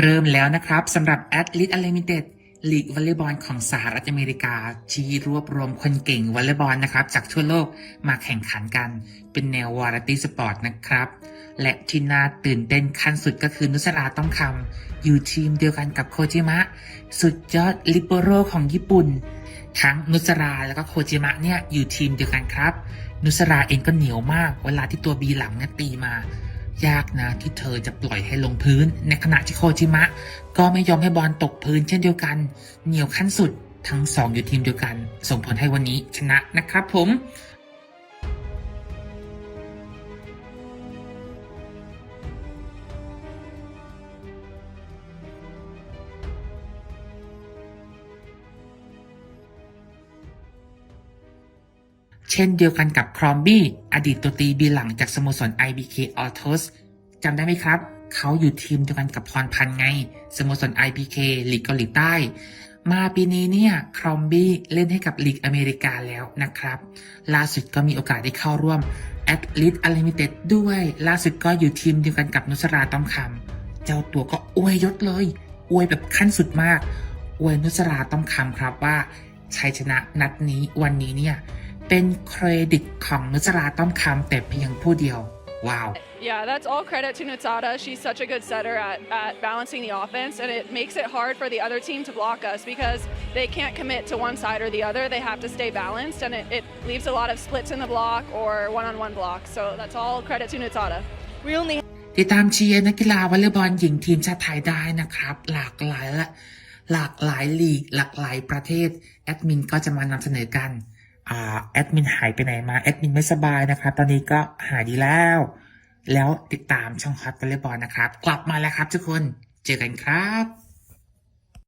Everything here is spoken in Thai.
เริ่มแล้วนะครับสำหรับ a t l e t e Unlimited ลีกวอลเลย์บอลของสหรัฐอเมริกาที่รวบรวมคนเก่งวอลเลย์บอลนะครับ จากทั่วโลกมาแข่งขันกัน เป็นแนววาไรตี้สปอร์ตนะครับ และที่น่าตื่นเต้นขั้นสุดก็คือนุสราต้องคำอยู่ทีมเดียวกันกับโคจิมะ สุดยอดลิเบโรของญี่ปุ่น ทั้งนุสราแล้วก็โคจิมะเนี่ยอยู่ทีมเดียวกันครับ นุสราเองก็เหนียวมาก เวลาที่ตัวบีหลังเนี่ยตีมา ยากนะที่เธอจะปล่อยให้ลงพื้น ในขณะที่โคจิมะ ก็ไม่ยอมให้บอลตกพื้นเช่นเดียวกัน เหนียวขั้นสุดทั้งสองอยู่ทีมเดียวกัน ส่งผลให้วันนี้ชนะนะครับผม เช่นเดียวกันกับครอมบี้อดีตตัวตีบีหลังจากสโมสร IBK Autos จำได้ไหมครับ เขาอยู่ทีมเดียวกันกับพรพันธ์ไง สโมสร IBK ลีกเกาหลีใต้ มาปีนี้เนี่ยครอมบี้เล่นให้กับลีกอเมริกาแล้วนะครับ ล่าสุดก็มีโอกาสได้เข้าร่วม Athlete Unlimited ด้วย ล่าสุดก็อยู่ทีมเดียวกันกับนุสราต้อมคำเจ้าตัวก็อวยยศเลย อวยแบบขั้นสุดมาก อวยนุสราต้อมคำครับว่าชัยชนะนัดนี้วันนี้เนี่ย เป็นเครดิตของนุสราต้อมคำแต่เพียงผู้เดียว ว้าว Yeah, that's all credit to Nutsada. She's such a good setter at, at balancing the offense, and it makes it hard for the other team to block us because they can't commit to one side or the other. They have to stay balanced, and it, it leaves a lot of splits in the block or one on one blocks. So that's all credit to Nutsada. We only ติดตามเชียร์นักกีฬาวอลเลย์บอลหญิงทีมชาติไทยได้นะครับ หลากหลายละหลากหลายลีก หลากหลายประเทศ แอดมินก็จะมานำเสนอกัน อ่าแอดมินหายไปไหนมาแอดมินไม่สบายนะครับ ตอนนี้ก็หายดีแล้ว แล้วติดตามช่องฮอตวอลเลย์บอลนะครับ กลับมาแล้วครับทุกคนเจอกันครับ